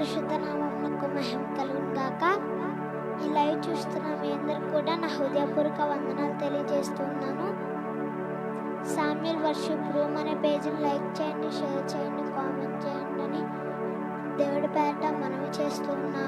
పరిశుద్ధ నామమునకు మహిమ కలుగును గాక. ఈ లైవ్ చూస్తున్న మీ అందరికి కూడా నా హృదయపూర్వక వందనాలు తెలియజేస్తున్నాను సామ్యుల్ వర్షిప్ రూమ్ అనే పేజీని లైక్ చేయండి షేర్ చేయండి కామెంట్ చేయండి అని దేవుడి పేట మనవి చేస్తున్నాను